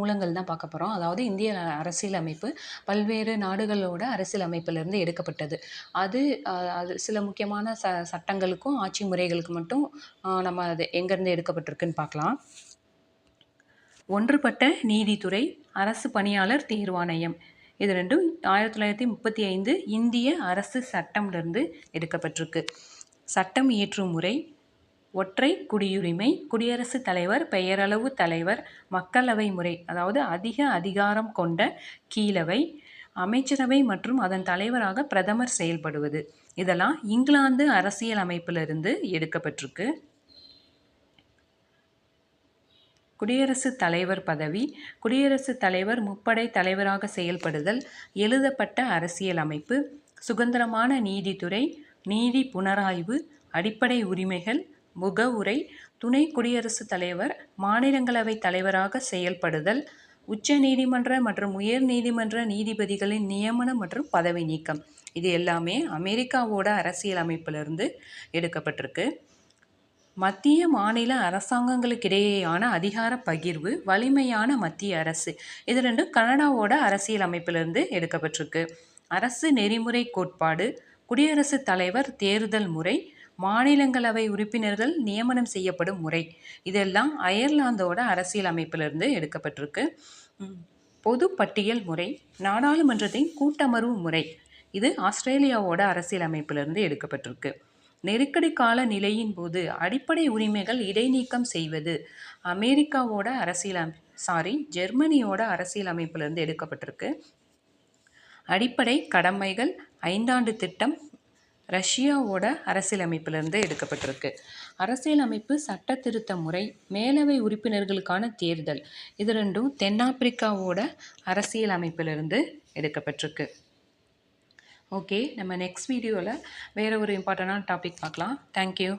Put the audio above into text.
மூலங்கள் தான் பார்க்க போகிறோம் அதாவது இந்திய அரசியலமைப்பு பல்வேறு நாடுகளோட அரசியலமைப்பிலிருந்து எடுக்கப்பட்டது. அது அது சில முக்கியமான ச சட்டங்களுக்கும் ஆட்சி முறைகளுக்கு மட்டும் நம்ம அது எங்கேருந்து எடுக்கப்பட்டிருக்குன்னு பார்க்கலாம். ஒன்றுபட்ட நீதித்துறை அரசு பணியாளர் தேர்வாணையம். இது ரெண்டும் ஆயிரத்தி தொள்ளாயிரத்தி முப்பத்தி ஐந்து இந்திய அரசு சட்டம்லேருந்து எடுக்கப்பட்டிருக்கு. சட்டம் இயற்றும் முறை ஒற்றை குடியுரிமை குடியரசுத் தலைவர் பெயரளவு தலைவர் மக்களவை முறை அதாவது அதிக அதிகாரம் கொண்ட கீழவை அமைச்சரவை மற்றும் அதன் தலைவராக பிரதமர் செயல்படுவது. இதெல்லாம் இங்கிலாந்து அரசியல் அமைப்பிலிருந்து எடுக்கப்பட்டிருக்கு. குடியரசுத் தலைவர் பதவி குடியரசுத் தலைவர் முப்படை தலைவராக செயல்படுதல் எழுதப்பட்ட அரசியல் அமைப்பு சுதந்திரமான நீதித்துறை நீதி புனராய்வு அடிப்படை உரிமைகள் முகவுரை துணை குடியரசுத் தலைவர் மாநிலங்களவை தலைவராக செயல்படுதல் உச்ச நீதிமன்ற மற்றும் உயர் நீதிமன்ற நீதிபதிகளின் நியமனம் மற்றும் பதவி நீக்கம். இது எல்லாமே அமெரிக்காவோட அரசியல் அமைப்பிலிருந்து எடுக்கப்பட்டிருக்கு. மத்திய மாநில அரசாங்கங்களுக்கிடையேயான அதிகார பகிர்வு வலிமையான மத்திய அரசு. இது ரெண்டும் கனடாவோட அரசியல் அமைப்பிலிருந்து எடுக்கப்பட்டிருக்கு. அரசு நெறிமுறை கோட்பாடு குடியரசுத் தலைவர் தேர்தல் முறை மாநிலங்களவை உறுப்பினர்கள் நியமனம் செய்யப்படும் முறை. இதெல்லாம் அயர்லாந்தோட அரசியல் அமைப்பிலிருந்து எடுக்கப்பட்டிருக்கு பொது பட்டியல் முறை நாடாளுமன்றத்தின் கூட்டமர்வு முறை. இது ஆஸ்திரேலியாவோட அரசியல் அமைப்பிலிருந்து எடுக்கப்பட்டிருக்கு. நெருக்கடி கால நிலையின் போது அடிப்படை உரிமைகள் இடைநீக்கம் செய்வது அமெரிக்காவோட அரசியல் சாரி ஜெர்மனியோட அரசியல் அமைப்பிலிருந்து எடுக்கப்பட்டிருக்கு. அடிப்படை கடமைகள் ஐந்தாண்டு திட்டம் ரஷ்யாவோட அரசியலமைப்பிலிருந்து எடுக்கப்பட்டிருக்கு. அரசியலமைப்பு சட்ட திருத்த முறை மேலவை உறுப்பினர்களுக்கான தேர்தல் இது ரெண்டும் தென்னாப்பிரிக்காவோட அரசியலமைப்பிலிருந்து எடுக்கப்பட்டிருக்கு. ஓகே நம்ம நெக்ஸ்ட் வீடியோவில் வேறு ஒரு இம்பார்ட்டண்டான டாபிக் பார்க்கலாம். தேங்க்யூ